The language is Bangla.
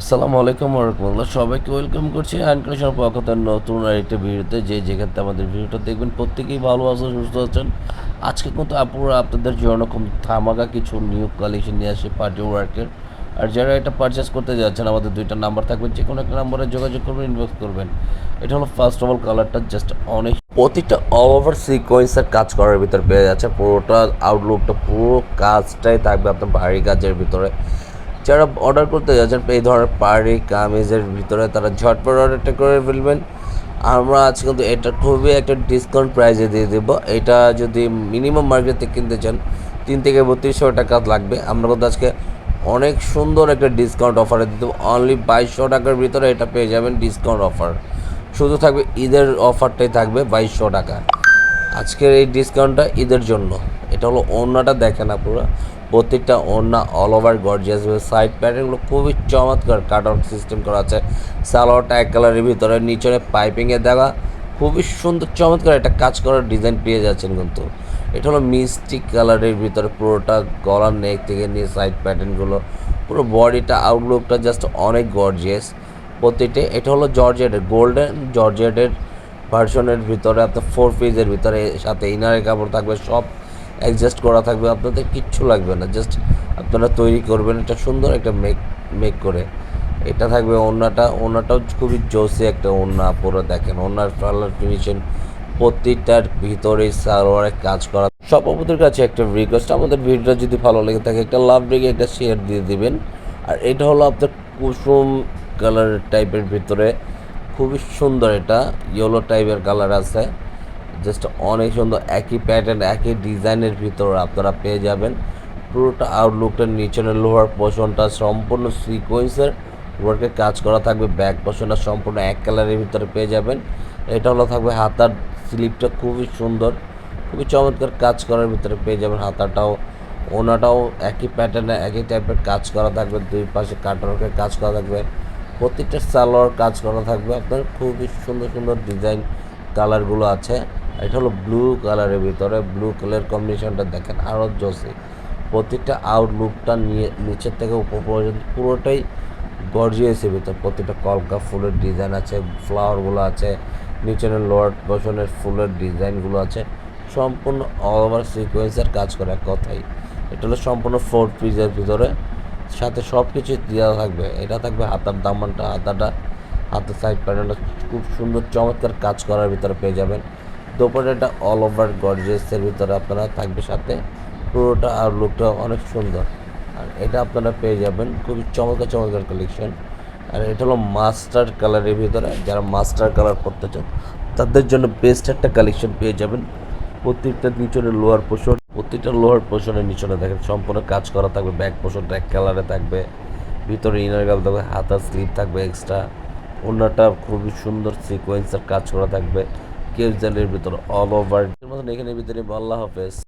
আসসালামু আলাইকুম রহমতুল্লাহ সবাইকে ওয়েলকাম করছি আনকলেশন পক্ষ থেকে নতুন আরেকটা ভিডিওতে। যে যেখান আমাদের ভিডিওটা দেখবেন, প্রত্যেকেই ভালো আছেন, সুস্থ আছেন। আজকে কিন্তু আপুরা আপনাদের জন্য ধামাকা কিছু নিউ কালেকশন নিয়ে আসে পার্টি ওয়ার্কের আর যারা এটা পারচেস করতে যাচ্ছেন, আমাদের দুইটা নাম্বার থাকবে, যে কোনো একটা নাম্বারে যোগাযোগ করবেন ইনবক্স করবেন। এটা হলো ফার্স্ট অফ অল কালারটা জাস্ট অনেক প্রতিটা অল ওভার সিকোয়েন্সের কাজ করার ভিতর পেয়ে যাচ্ছে। পুরোটা আউটলুকটা পুরো কাজটাই থাকবে আপনার ভারী কাজের ভিতরে। যারা অর্ডার করতে যাচ্ছেন, এই ধরনের পাড়ি, কামিজের ভিতরে তারা ঝটপট অর্ডারটা করে ফেলবেন। আমরা আজ কিন্তু এটা খুবই একটা ডিসকাউন্ট প্রাইসে দিয়ে দেবো। এটা যদি মিনিমাম মার্কেটে কিনতে চান, তিন থেকে বত্রিশশো টাকা লাগবে। আমরা কিন্তু আজকে অনেক সুন্দর একটা ডিসকাউন্ট অফারে দিতে অনলি বাইশশো টাকার ভিতরে এটা পেয়ে যাবেন ডিসকাউন্ট অফার শুধু থাকবে ঈদের অফারটাই থাকবে বাইশশো টাকা। আজকের এই ডিসকাউন্টটা ঈদের জন্য। এটা হলো ওড়নাটা দেখেন আপনারা। প্রত্যেকটা ওড়না অল ওভার গর্জিয়াস সাইড প্যাটার্নগুলো খুবই চমৎকার কাট আউট সিস্টেম করা আছে। সালোয়ারটা এক কালারের ভিতরে নিচনে পাইপিংয়ে দেওয়া খুবই সুন্দর চমৎকার একটা কাজ করার ডিজাইন পেয়ে যাচ্ছেন কিন্তু। এটা হলো মিষ্টি কালারের ভিতরে পুরোটা গলার নেক থেকে নিয়ে সাইড প্যাটার্নগুলো পুরো বডিটা আউটলুকটা জাস্ট অনেক গর্জিয়াস প্রতিটি এটা হলো জর্জেটের গোল্ডেন জর্জেটের ভার্সনের ভিতরে, আপনার ফোর পিসের ভিতরে, সাথে ইনারের কাপড় থাকবে, সব অ্যাডজাস্ট করা থাকবে, আপনাদের কিচ্ছু লাগবে না। জাস্ট আপনারা তৈরি করবেন এটা সুন্দর একটা মেক মেক করে। এটা থাকবে ওড়নাটা, ওড়নাটাও খুবই জোসি একটা ওড়না পুরো দেখেন। ওড়নার কালার ফিনিশন প্রত্যেকটার ভিতরে সালোয়ারে কাজ করা। সব কাছে একটা রিকোয়েস্ট আমাদের ভিডিওটা যদি ভালো লেগে থাকে, একটা লাভ রেখে একটা শেয়ার দিয়ে দিবেন। আর এটা হলো আপনার কুসুম কালার টাইপের ভিতরে, খুবই সুন্দর এটা ইয়েলো টাইপের কালার আছে। জাস্ট অনেক সুন্দর একই প্যাটার্ন একই ডিজাইনের ভিতর আপনারা পেয়ে যাবেন। পুরোটা আউটলুকটা নিচের লোহার পোষণটা সম্পূর্ণ সিকোয়েন্সের ওয়ার্কে কাজ করা থাকবে। ব্যাক পোষণটা সম্পূর্ণ এক কালারের ভিতরে পেয়ে যাবেন। এটা হলো থাকবে হাতার স্লিপটা খুবই সুন্দর, খুবই চমৎকার কাজ করার ভিতরে পেয়ে যাবেন হাতাটাও। ওনাটাও একই প্যাটার্নে একই টাইপের কাজ করা থাকবে। দুই পাশে কাটারকে কাজ করা থাকবে। প্রত্যেকটা সালোয়ার কাজ করা থাকবে। আপনার খুবই সুন্দর সুন্দর ডিজাইন কালারগুলো আছে। এটা হলো ব্লু কালারের ভিতরে ব্লু কালার কম্বিনেশনটা দেখেন আরও জোসি। প্রত্যেকটা আউটলুকটা নিয়ে নিচের থেকে উপর পর্যন্ত পুরোটাই গর্জিয়াসের ভিতর। প্রতিটা কলকা ফুলের ডিজাইন আছে ফ্লাওয়ারগুলো আছে, নিচের লোয়ার বসনের ফুলের ডিজাইনগুলো আছে। সম্পূর্ণ অল ওভার সিকোয়েন্সের কাজ করে এক কথাই। এটা হলো সম্পূর্ণ ফোর পিসের ভিতরে। সাথে সব কিছু দেওয়া থাকবে। এটা থাকবে হাতার দামানটা, হাতাটা, হাতের সাইড প্যানেলটা খুব সুন্দর, চমৎকার কাজ করার ভিতরে পেয়ে যাবেন। দোপাটাটা অল ওভার গর্জিয়াসের ভিতরে আপনারা থাকবে সাথে। পুরোটা আর লুকটা অনেক সুন্দর। আর এটা আপনারা পেয়ে যাবেন। খুবই চমৎকার চমৎকার কালেকশন আর এটা হলো মাস্টার কালারের ভিতরে। যারা মাস্টার কালার করতে চান, তাদের জন্য বেস্ট একটা কালেকশন পেয়ে যাবেন। প্রত্যেকটা নিচনে লোয়ার পোষণ প্রত্যেকটা লোয়ার পোষণের নিচনে দেখেন, সম্পূর্ণ কাজ করা থাকবে। ব্যাক পোষণটা এক কালারে থাকবে। ভিতরে ইনার গাল থাকবে, হাতার স্লিপ থাকবে এক্সট্রা অন্যটা খুবই সুন্দর সিকোয়েন্সের কাজ করা থাকবে। কেউ জালের ভিতরে অল ওভার মতন এখানে ভিতরে আল্লাহ হাফেজ।